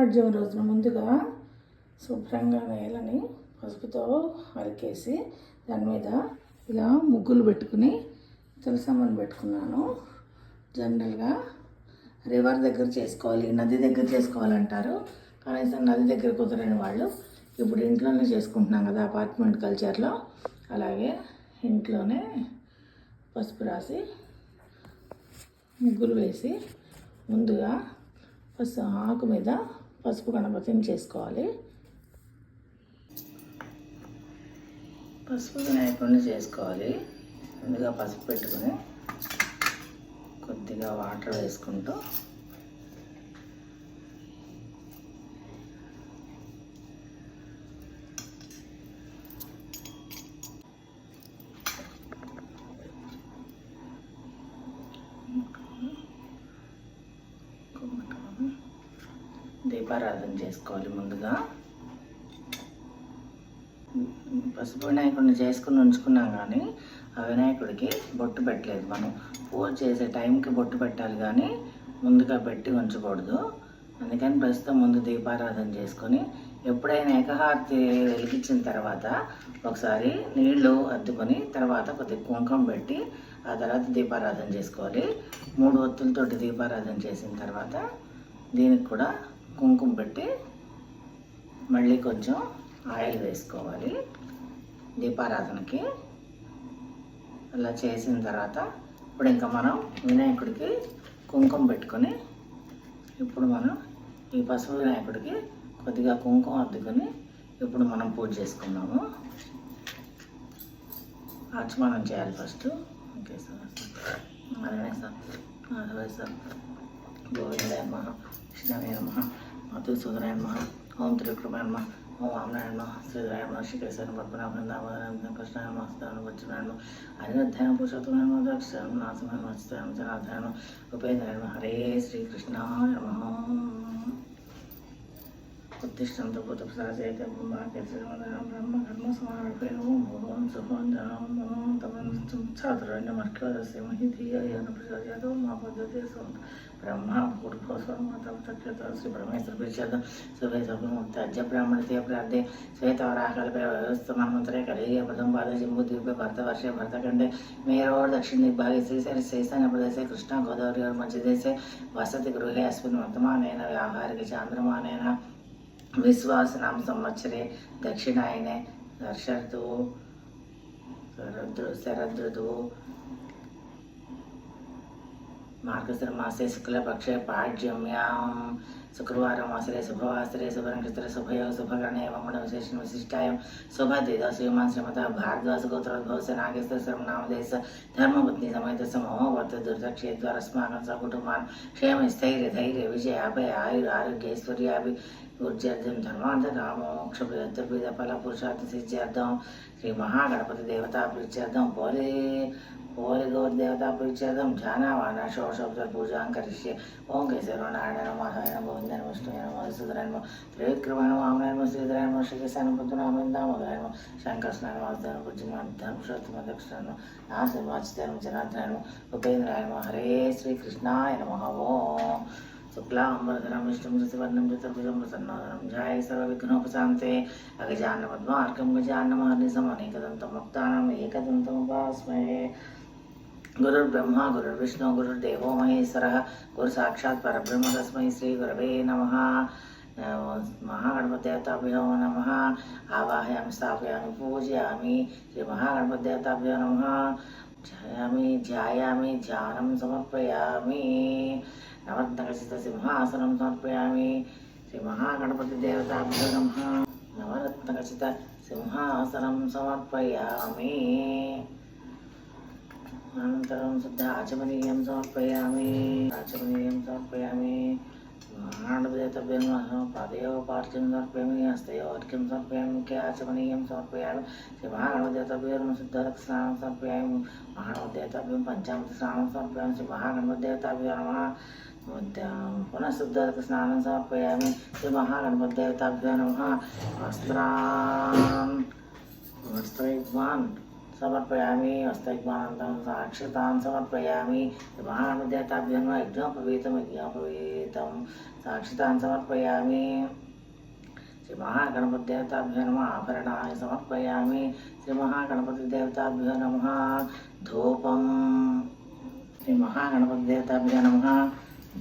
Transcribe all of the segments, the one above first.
పాడ్యం రోజున ముందుగా శుభ్రంగా నేలని పసుపుతో అరికేసి దాని మీద ఇలా ముగ్గులు పెట్టుకుని తులసమ్మని పెట్టుకున్నాను. జనరల్గా రివర్ దగ్గర చేసుకోవాలి నది దగ్గర చేసుకోవాలంటారు. కనీసం నది దగ్గర కుదరని వాళ్ళు ఇప్పుడు ఇంట్లోనే చేసుకుంటున్నాం కదా అపార్ట్మెంట్ కల్చర్లో. అలాగే ఇంట్లోనే పసుపు రాసి ముగ్గులు వేసి ముందుగా ఫస్ట్ ఆకు మీద పసుపు గణపతిని చేసుకోవాలి. పసుపు వినాయకుడిని చేసుకోవాలి. ముందుగా పసుపు పెట్టుకుని కొద్దిగా వాటర్ వేసుకుంటూ దీపారాధన చేసుకోవాలి ముందుగా. పసుపు వినాయకుడిని చేసుకుని ఉంచుకున్నాం కానీ ఆ వినాయకుడికి బొట్టు పెట్టలేదు. మనం పూజ చేసే టైంకి బొట్టు పెట్టాలి కానీ ముందుగా పెట్టి ఉంచకూడదు. అందుకని ప్రస్తుతం ముందు దీపారాధన చేసుకొని ఎప్పుడైనా ఏకహారతి వెలిగించిన తర్వాత ఒకసారి నీళ్ళు అద్దుకొని తర్వాత కొద్దిగా కుంకుమ పెట్టి ఆ తర్వాత దీపారాధన చేసుకోవాలి. మూడు ఒత్తులతోటి దీపారాధన చేసిన తర్వాత దీనికి కూడా కుంకుమ పెట్టి మళ్ళీ కొంచెం ఆయిల్ వేసుకోవాలి. దీపారాధనకి అలా చేసిన తర్వాత ఇప్పుడు ఇంకా మనం వినాయకుడికి కుంకుమ పెట్టుకొని ఇప్పుడు మనం ఈ పసుపు వినాయకుడికి కొద్దిగా కుంకుమ అద్దుకొని ఇప్పుడు మనం పూజ చేసుకున్నాము ఆచమానం చేయాలి ఫస్ట్. Okay sir. అదే సార్. అదే సార్. గోవిందమ్మ కృష్ణమేమ్మ కృష్ణాయ నమ ఓం త్రికృపాయన్మ ఓం వామనాయ నమ శ్రీకృష్ణ పద్మనాభ దామోదరం కృష్ణాయ నమ స్థానం వచ్చినాయ నమ అనిరుద్ధాయ పురుషోత్తమాయ నమ దక్షాయ నాశమాయ స్థానం జనార్దనాయ నమ హరే శ్రీకృష్ణ నమ ఉత్తిష్టంతో భూత ప్రసాదైతే బ్రహ్మ కర్మ సమార్పేణ భగవాన్ సుభాన్ ఛాత్రాన్ని మర్కరస్య మహిధీయన ప్రసాద్యాదో మా పద్ధతి బ్రహ్మ పూర్వస్వం మాతా తక్షత శ్రీ పరమేశ్వర పరిషద్ ప్రార్థి సభముక్తాజ్య బ్రాహ్మణతే ప్రార్థే శ్వేతవరాకల్పే వ్యవస్థ మన్మంతరే కలిగే పదం పాద జంబు ద్వీపే భరతవర్షే భరతఖండే మేరోడ్ దక్షిణ దిగ్భాగే శ్రీశైల శైశాన్య ప్రదేశే కృష్ణ గోదావరి మధ్యదేశే వసతి గృహే అస్మిన్ వర్తమానేన వ్యాహారిక చాంద్రమానేన. విశ్వాసనామ సంవత్సరే దక్షిణాయనే వర్షర్తువు శరదృ శరదృతువు మార్గశిర మాసే శుక్లపక్షే పాడ్యమ్యాం శుక్రవారం వాసరే శుభవాసరే శుభనక్షత్ర శుభయో శుభగణే మమ్మడ విశేషణ విశిష్టాయం శుభదిద శ్రీమాన్ శ్రీమత భారద్వాస గోత్రోద్భవస నాగేశ్వర శర్మ నామదేశ ధర్మపత్ని సమేత సమూహ వర్త దుర్దక్షేద్వారస్మాకం సకుటుంబాన్ క్షేమ స్థైర్య ధైర్య విజయ అభయ ఆయుర ఆరోగ్యైశ్వర్యాభి ఊర్జార్థం ధర్మార్థ కామ మోక్ష ప్రయత్న ఫల పురుషార్థ సిద్ధ్యార్థం శ్రీ మహాగణపతి దేవతా ప్రీత్యార్థం పోలే ఓలి గౌరదేవతా ప్రీత్యార్థం ధ్యానవాన షోషోపచార పూజాం కరిష్యే ఓం కేశవ నారాయణ మాధవాయన గోవిందన విష్ణుయన మధుసూదరాయన త్రివిక్రమణ వామనాయన శ్రీధరాయన శ్రీకృష్ణ పుత్రనామం దామోదరాయన శంకర్షణ వాసుదాన పుజ్జన ధర్మశోత్తమ దక్షిణ నాశవాచితరం జనార్దన ఉపేంద్రాయన హరే శ్రీకృష్ణాయ నమ ఓం శుక్లాంబరధరం విష్ణుం శశివర్ణం చతుర్భుజం ప్రసన్నోదరం ధ్యాయ సర్వవిఘ్నోపశాంతే అగజాన్నపద్మార్కం గజాన్నమహర్నిశం అనేకదంతం ముక్తానం గురుర్ బ్రహ్మ గురుర్ విష్ణు గురుర్ దేవో మహేశ్వర గురు సాక్షాత్ పరబ్రహ్మ తస్మై శ్రీ గురవే నమ మహాగణపతిదేవతాభ్యో నమ ఆవాహయామి స్థాపయామి పూజయామి శ్రీ మహాగణపతిదేవతాభ్యో నమ ధ్యాయామి ధ్యాయామి ధ్యానం సమర్పయామి నవరత్నకచిత సింహాసనం సమర్పయామి శ్రీ మహాగణపతి దేవతాభ్యో నమ నవరత్నకచిత సింహాసనం సమర్పయామి అనంతరం శుద్ధ ఆచమనీయం సమర్పయామి ఆచమనీయం సమర్పయామి మహాగణపతిదేవతాభ్యం పాదయో పార్శ్వం సమర్పయామి హస్తయో అర్ఘ్యం సమర్పయామి ముఖ్య ఆచమనీయం సమర్పయామి శ్రీ మహాగణపతిదేవతాభ్యం శుద్ధరక్ స్నానం సమర్పయామి మహాగణపతిదేవతాభ్యం పంచామృత స్నానం సమర్పయామి శ్రీ మహాగణపతిదేవతాభ్యో నమ పునః శుద్ధరక్ స్నానం సమర్పయామి సమర్పయామి హస్తజ్ఞానంతం సాక్షితాన్ సమర్పయామి మహానుదేతాభ్యం యజ్ఞోపవీతం యజ్ఞోపవీతం సాక్షితాన్ సమర్పయామి శ్రీ మహాగణపతి దేవతాభ్యో నమ ఆభరణాన్ని సమర్పయామి శ్రీ మహాగణపతి దేవతాభ్యో నమ ధూపం శ్రీ మహాగణపతి దేవతాభ్యో నమ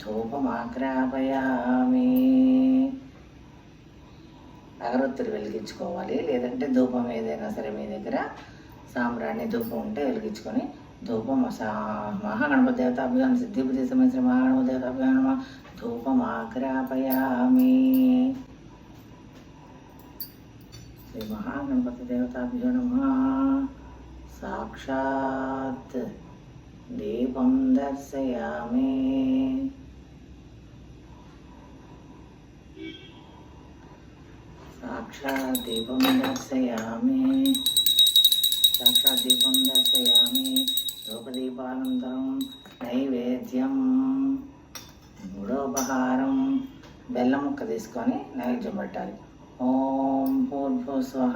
ధూపమాగ్రాపయామి అగరొత్తులు వెలిగించుకోవాలి లేదంటే ధూపం ఏదైనా సరే మీ దగ్గర సాంబ్రాణి ధూపం ఉంటే వెలిగించుకొని ధూపం సా మహాగణపతి దేవత సిద్ధిబుద్ధి సిద్ధిపతి సంబంధించిన మహాగణపతి దేవత నమ ధూపం ఆగ్రాపయామి శ్రీ మహాగణపతి దేవతాభ్యో నమ సాక్షాత్ దీపం దర్శయామి. సాక్షాత్ దీపం దర్శయామి. దీపం దర్శయామి ధూపదీపానంతరం నైవేద్యం మూడోపహారం బెల్లం ముక్క తీసుకొని నైవేద్యం పెట్టాలి. ఓం పూర్భు స్వహ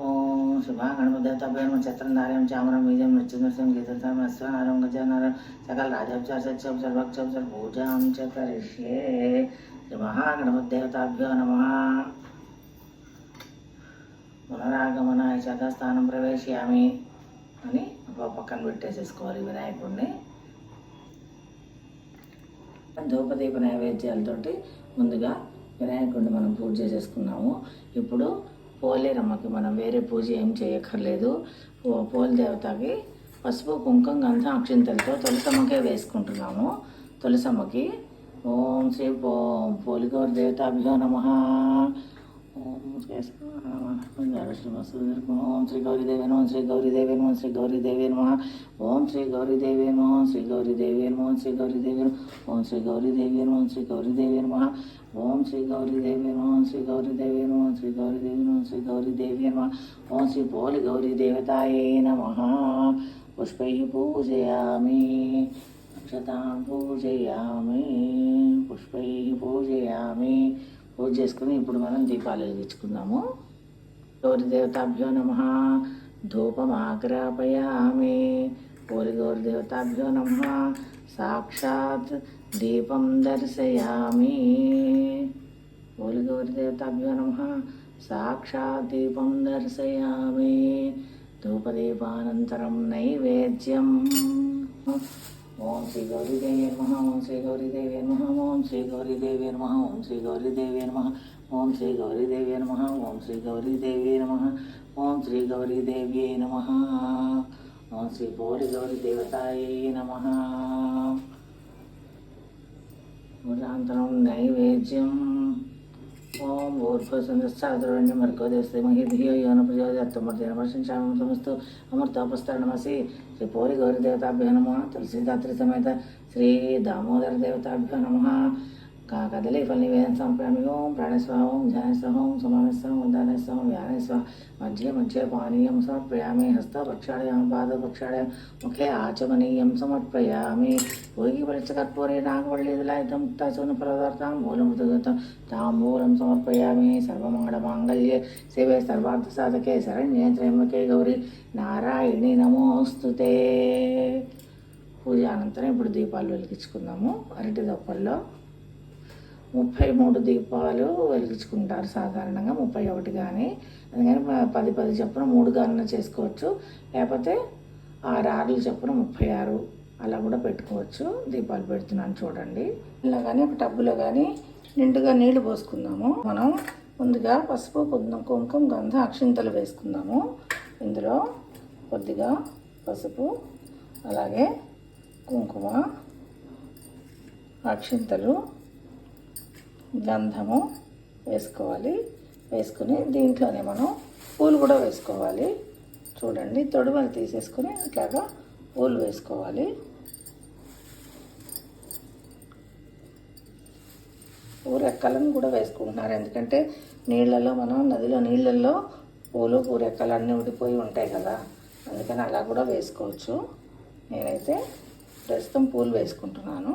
ఓం శుభా గణపదేవతాభ్యం చత్రం నారాయణ చామరం బీజం నృత్యం గీతం అశ్వనారం గజానారం సకల రాజోపచార సత్యం భక్తోపచార పూజాం చ కరిష్యే మహాగణపదేవతాభ్యో నమ పునరాగమనాయ శతస్థానం ప్రవేశయామి అని ఒక పక్కన పెట్టేసేసుకోవాలి వినాయకుడిని ధూపదీప నైవేద్యాలతోటి ముందుగా వినాయకుడిని మనం పూజ చేసేసుకున్నాము ఇప్పుడు పోలేరమ్మకి మనం వేరే పూజ ఏం చేయక్కర్లేదు. పో- పోలి దేవతకి పసుపు కుంకుమ గంధం అక్షింతలతో తులసమ్మకే వేసుకుంటున్నాము. తులసమ్మకి ఓం శ్రీ పో పోలిగౌర దేవతాభ్యో నమ. ఓం ఓం శ్రీ గౌరీదేవి నమో శ్రీ గౌరీదేవి నమో శ్రీ గౌరీదేవి నమ ఓం శ్రీ గౌరీదేవి నమో శ్రీ గౌరీదేవి నమో శ్రీ గౌరీదేవి ఓం శ్రీ గౌరీదేవి నమో శ్రీ గౌరీదేవి నమ ఓం శ్రీ గౌరీదేవి నమో శ్రీ గౌరీదేవి నమో శ్రీ గౌరీదేవి నమో శ్రీ గౌరీదేవి నమ ఓం శ్రీ పోలి గౌరీ దేవతాయే నమ పుష్పై పూజయామి అక్షతాం పూజయామి పుష్పై పూజయామి పూజ చేసుకుని ఇప్పుడు మనం దీపాలు వెలిగించుకుందాము గౌరి దేవతాభ్యో నమ. ధూపమాగ్రాపయామి గౌరి గౌరి దేవతాభ్యో నమ. సాక్షాత్ దీపం దర్శయామి. గౌరి గౌరి దేవతాభ్యో నమ. సాక్షాత్ దీపం దర్శయామి. ధూపదీపానంతరం నైవేద్యం. ఓం శ్రీ గౌరీదేవి నమ ఓం శ్రీ గౌరీదేవి నమ ఓం శ్రీ గౌరీదేవి నమ ఓం శ్రీ గౌరీదేవి నమ ఓం శ్రీ గౌరీదేవి నమ ఓం శ్రీ గౌరీదేవి నమ ఓం శ్రీ గౌరీదేవి నమ ఓం శ్రీ గౌరి గౌరీ దేవతాయే నమ. పూజాంతరం నైవేద్యం. ఓం ఊర్ధ్వసంధ్రశ్చాతురణ్యం మర్గోదేవస్తే మహిధియో యోన ప్రజోదత్తమర్దేన వర్షించామి సమస్తు అమృతోపస్తరణమసి శ్రీ పోరి గౌరీ దేవతాభ్యో నమ. తులసీదాత్రి సమేత శ్రీ దామోదర దేవతాభ్యో నమ. కా కదలీ ఫల నివేదన ఓం ప్రాణస్వ ఓం ధ్యానస్వ ఓం సమావేశం ఉదానస్వ వ్యానస్వ మధ్య మధ్య పానీయం సమర్పయామి పాద పక్షాడయం ముఖే ఆచమనీయం సమర్పయామి భోగి పరిచకర్పూరే నాగవల్లిదలాయుధం ముక్తాచూర్ణ పదార్థం మూలమృతగతం తాంబూలం సమర్పయామి సర్వమంగళమాంగళ్యే శివే సర్వార్థ సాధకే శరణ్యే త్రయంబకే గౌరి నారాయణి నమోస్తుతే పూజ అనంతరం ఇప్పుడు దీపాలు వెలిగించుకుందాము. అరటి దొప్పల్లో ముప్పై మూడు దీపాలు వెలిగించుకుంటారు సాధారణంగా ముప్పై ఒకటి కానీ అందుకని పది పది చొప్పున మూడు గాన చేసుకోవచ్చు. లేకపోతే ఆరు ఆరులు చొప్పున ముప్పై ఆరు అలా కూడా పెట్టుకోవచ్చు. దీపాలు పెడుతున్నాను చూడండి. ఇలా కానీ ఒక టబ్బులో కానీ నిండుగా నీళ్ళు పోసుకుందాము. మనం ముందుగా పసుపు కుంకుమ కుంకుమ గంధ అక్షింతలు వేసుకుందాము. ఇందులో కొద్దిగా పసుపు అలాగే కుంకుమ అక్షింతలు గంధము వేసుకోవాలి. వేసుకుని దీంట్లోనే మనం పూలు కూడా వేసుకోవాలి. చూడండి తొడుమలు తీసేసుకుని ఇట్లాగా పూలు వేసుకోవాలి. పూరెక్కలను కూడా వేసుకుంటున్నారు. ఎందుకంటే నీళ్ళల్లో మనం నదిలో నీళ్ళల్లో పూలు పూరెక్కలు అన్నీ ఉడిపోయి ఉంటాయి కదా. అందుకని అలా కూడా వేసుకోవచ్చు. నేనైతే ప్రస్తుతం పూలు వేసుకుంటున్నాను.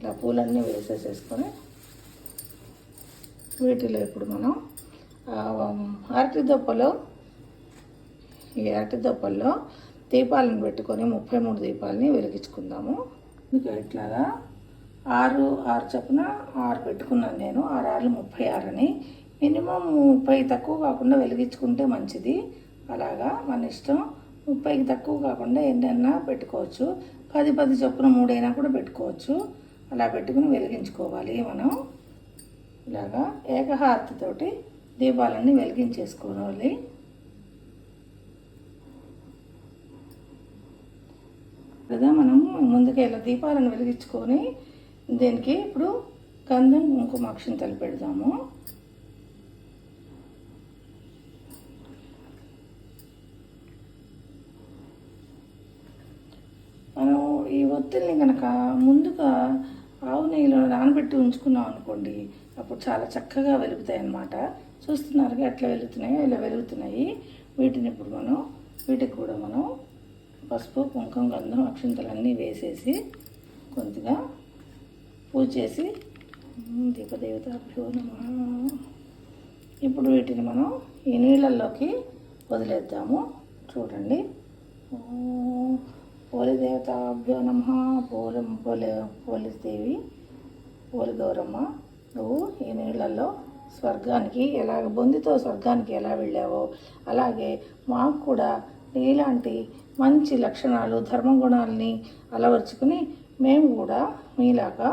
ఇలా పూలన్నీ వేసేసేసుకొని వీటిలో ఇప్పుడు మనం అరటి దొప్పలో ఈ అరటి దొప్పల్లో దీపాలను పెట్టుకొని ముప్పై మూడు దీపాలని వెలిగించుకుందాము. ఇంకా ఇట్లాగా ఆరు ఆరు చొప్పున ఆరు పెట్టుకున్నాను నేను. ఆరు ఆరులు ముప్పై ఆరని. మినిమం ముప్పై తక్కువ కాకుండా వెలిగించుకుంటే మంచిది. అలాగా మన ఇష్టం. ముప్పైకి తక్కువ కాకుండా ఎన్నైనా పెట్టుకోవచ్చు. పది పది చొప్పున మూడైనా కూడా పెట్టుకోవచ్చు. అలా పెట్టుకుని వెలిగించుకోవాలి మనం. ఇలాగా ఏకహారతితోటి దీపాలన్నీ వెలిగించేసుకోవాలి. కదా మనం ముందుగా ఇలా దీపాలను వెలిగించుకొని దీనికి ఇప్పుడు గంధం కుంకుమ అక్షింతలు పెడదాము. మనం ఈ ఒత్తిడిని కనుక ముందుగా ఆవు నెయ్యిలో నానబెట్టి ఉంచుకున్నాం అనుకోండి అప్పుడు చాలా చక్కగా వెలుగుతాయి అన్నమాట చూస్తున్నారుగా ఎట్లా వెలుగుతున్నాయో ఇలా వెలుగుతున్నాయి. వీటిని ఇప్పుడు మనం వీటికి కూడా మనం పసుపు కుంకుమ గంధం అక్షింతలు అన్నీ వేసేసి కొద్దిగా పూజ చేసి దీపదేవత అభ్యోనమ ఇప్పుడు వీటిని మనం ఈ నీళ్ళల్లోకి వదిలేద్దాము. చూడండి. ఓం పోలి దేవతాభ్యో నమ పోలం పోలి పోలిదేవి పోలిగౌరమ్మ నువ్వు ఈ నీళ్ళల్లో స్వర్గానికి ఎలాగ బొందితో స్వర్గానికి ఎలా వెళ్ళావో అలాగే మాకు కూడా నీలాంటి మంచి లక్షణాలు ధర్మగుణాలని అలవర్చుకుని మేము కూడా మీలాగా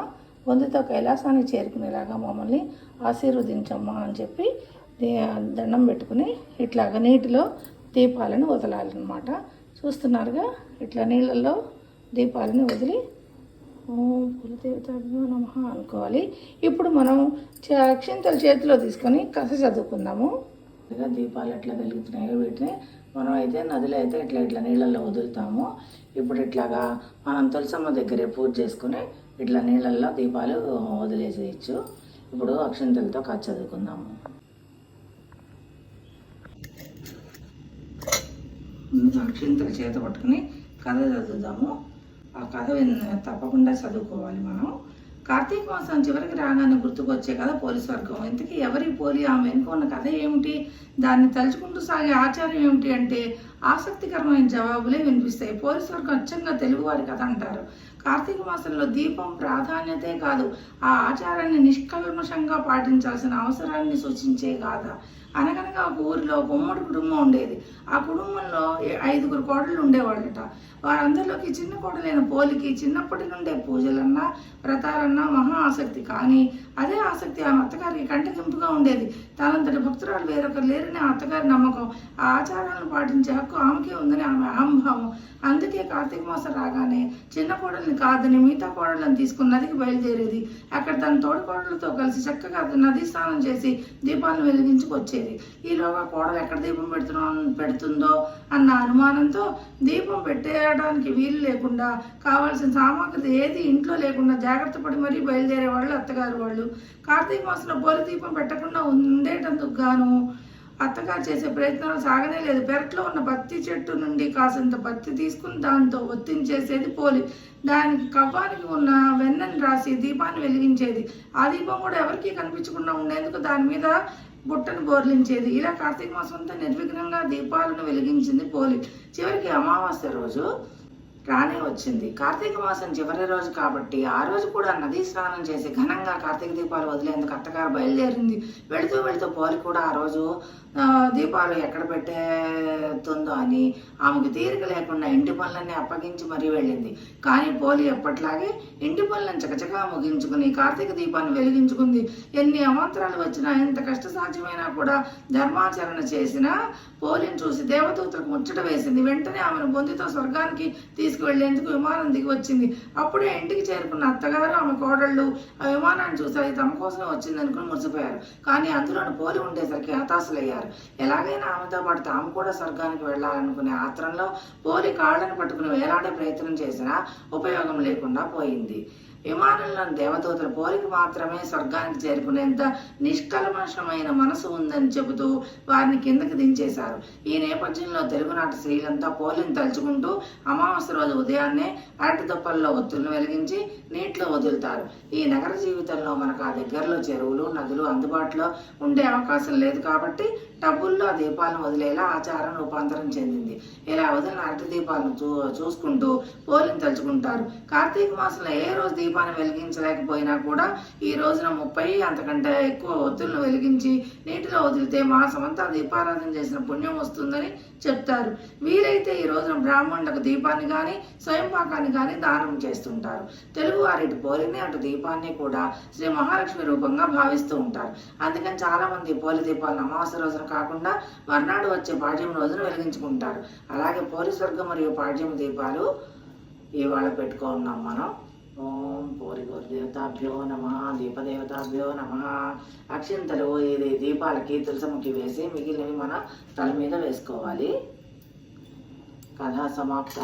బొందితో కైలాసానికి చేరుకునేలాగా మమ్మల్ని ఆశీర్వదించమ్మా అని చెప్పి దండం పెట్టుకుని ఇట్లాగ నీటిలో దీపాలను వదలాలన్నమాట. చూస్తున్నారుగా ఇట్లా నీళ్ళల్లో దీపాలను వదిలి ఓం కులదేవతాభ్యో నమ అనుకోవాలి. ఇప్పుడు మనం చ- అక్షింతలు చేతిలో తీసుకొని కథ చదువుకుందాము. దీపాలు ఎట్లా వెలుగుతున్నాయో వీటిని మనం అయితే నదిలో అయితే ఇట్లా ఇట్లా నీళ్ళల్లో వదులుతాము. ఇప్పుడు ఇట్లాగా మనం తులసమ్మ దగ్గరే పూజ చేసుకుని ఇట్లా నీళ్ళల్లో దీపాలు వదిలేసేయచ్చు. ఇప్పుడు అక్షింతలతో కథ చదువుకుందాము. ముందు అక్షింతలు చేత పట్టుకుని కథ చదువుదాము. ఆ కథ తప్పకుండా చదువుకోవాలి మనం. కార్తీక మాసం చివరికి రాగానే గుర్తుకొచ్చే కథ పోలీస్ వర్గం ఇంతకీ ఎవరి పోలి ఆమె? వెనుక ఉన్న కథ ఏమిటి? దాన్ని తలుచుకుంటూ సాగే ఆచారం ఏమిటి అంటే ఆసక్తికరమైన జవాబులే వినిపిస్తాయి. పోలీస్ వర్గం అచ్చంగా తెలుగువారి కథ అంటారు. కార్తీక మాసంలో దీపం ప్రాధాన్యతే కాదు. ఆ ఆచారాన్ని నిష్కల్మషంగా పాటించాల్సిన అవసరాన్ని సూచించే కాదా అనగనగా ఒక ఊరిలో గుమ్మడి కుటుంబం ఉండేది. ఆ కుటుంబంలో ఐదుగురు కోడళ్ళు ఉండేవాళ్ళట. వారందరిలోకి చిన్న కోడలైన పోలికి చిన్నప్పటి నుండే పూజలన్నా వ్రతాలన్నా మహా ఆసక్తి. కానీ అదే ఆసక్తి ఆమె అత్తగారికి కంటగింపుగా ఉండేది. తనంతటి భక్తురాలు వేరొకరు లేరని అత్తగారి నమ్మకం ఆ ఆచారాలను పాటించే హక్కు ఆమెకే ఉందని ఆమె అహంభావం. అందుకే కార్తీక మాసం రాగానే చిన్న కోడల్ని కాదని మిగతా కోడళ్ళని తీసుకుని నదికి బయలుదేరేది. అక్కడ తన తోడి కోడలతో కలిసి చక్కగా నది స్నానం చేసి దీపాలను వెలిగించుకొచ్చేది. ఈలోగా కోడలు ఎక్కడ దీపం పెడుతున్నా పెడుతుందో అన్న అనుమానంతో దీపం పెట్టేయడానికి వీలు లేకుండా కావాల్సిన సామాగ్రి ఏది ఇంట్లో లేకుండా జాగ్రత్త పడి మరీ బయలుదేరే వాళ్ళు అత్తగారు వాళ్ళు. కార్తీక మాసంలో పోలి దీపం పెట్టకుండా ఉండేటందుకు గాను అత్తగారు చేసే ప్రయత్నాలు సాగనే లేదు. పెరట్లో ఉన్న పత్తి చెట్టు నుండి కాసంత పత్తి తీసుకుని దాంతో ఒత్తించేసేది పోలి దానికి కవ్వానికి ఉన్న వెన్నని రాసి దీపాన్ని వెలిగించేది. ఆ దీపం కూడా ఎవరికీ కనిపించకుండా ఉండేందుకు దాని మీద బుట్టను బోర్లించేది ఇలా కార్తీక మాసం అంతా నిర్విఘ్నంగా దీపాలను వెలిగించింది పోలి. చివరికి అమావాస్య రోజు రానే వచ్చింది. కార్తీక మాసం చివరి రోజు కాబట్టి ఆ రోజు కూడా నదీ స్నానం చేసి ఘనంగా కార్తీక దీపాలు వదిలేందుకు అత్తగారు బయలుదేరింది. వెళుతూ వెళుతూ పోలి కూడా ఆ రోజు దీపాలు ఎక్కడ పెట్టేతుందో అని ఆమెకు తీరిక లేకుండా ఇంటి పనులన్నీ అప్పగించి మరీ వెళ్ళింది. కానీ పోలి ఎప్పట్లాగే ఇంటి పనులను చకచకా ముగించుకుని కార్తీక దీపాన్ని వెలిగించుకుంది. ఎన్ని అవాంతరాలు వచ్చినా ఎంత కష్ట సాధ్యమైనా కూడా ధర్మాచరణ చేసినా పోలిని చూసి దేవదూతలకు ముచ్చట వేసింది. వెంటనే ఆమెను బొందితో స్వర్గానికి ఎందుకు విమానం దిగి వచ్చింది? అప్పుడే ఇంటికి చేరుకున్న అత్తగారు ఆమె కోడళ్ళు ఆ విమానాన్ని చూసి అది తమ కోసమే వచ్చింది అనుకుని మురిసిపోయారు. కానీ అందులోని పోలి ఉండేసరికి హతాశులయ్యారు. ఎలాగైనా ఆమెతో పాటు తాము కూడా స్వర్గానికి వెళ్ళాలనుకునే ఆత్రంలో పోలి కాళ్ళను పట్టుకుని వేలాడే ప్రయత్నం చేసినా ఉపయోగం లేకుండా పోయింది. విమానంలోని దేవదూతల పోలికి మాత్రమే స్వర్గానికి చేరుకునేంత నిష్కల్మషమైన మనసు ఉందని చెబుతూ వారిని కిందకి దించేశారు. ఈ నేపథ్యంలో తెలుగునాట స్త్రీలంతా పోలిని తలుచుకుంటూ అమావాస్య రోజు ఉదయాన్నే అరటి దుప్పల్లో ఒత్తులను వెలిగించి నీటిలో వదులుతారు. ఈ నగర జీవితంలో మనకు ఆ దగ్గరలో చెరువులు నదులు అందుబాటులో ఉండే అవకాశం లేదు కాబట్టి టబ్బుల్లో దీపాలను వదిలేలా ఆచారం రూపాంతరం చెందింది. ఇలా వదిలిన అరటి దీపాలను చూ చూసుకుంటూ పోలిని తలుచుకుంటారు. కార్తీక మాసంలో ఏ రోజు దీపాన్ని వెలిగించలేకపోయినా కూడా ఈ రోజున ముప్పై అంతకంటే ఎక్కువ ఒత్తులను వెలిగించి నీటిలో వదిలితే మాసమంతా దీపారాధన చేసిన పుణ్యం వస్తుందని చెప్తారు. వీలైతే ఈ రోజున బ్రాహ్మణులకు దీపాన్ని కానీ స్వయంపాకాన్ని కానీ దానం చేస్తుంటారు. తెలుగు వారి పోలిని అటు దీపాన్ని కూడా శ్రీ మహాలక్ష్మి రూపంగా భావిస్తూ ఉంటారు. అందుకని చాలా మంది పోలి దీపాలను అమావాస్య రోజున కాకుండా మర్నాడు వచ్చే పాడ్యం రోజున వెలిగించుకుంటారు. అలాగే పోలి స్వర్గం మరియు పాడ్యం దీపాలు ఇవాళ పెట్టుకున్నాం మనం. ఓం పూరి దేవతాభ్యో నమ దీపదేవతాభ్యో నమ అక్షింతలు ఇది దీపాలకి తులసముఖి వేసి మిగిలినవి మన తల మీద వేసుకోవాలి. కథ సమాప్త.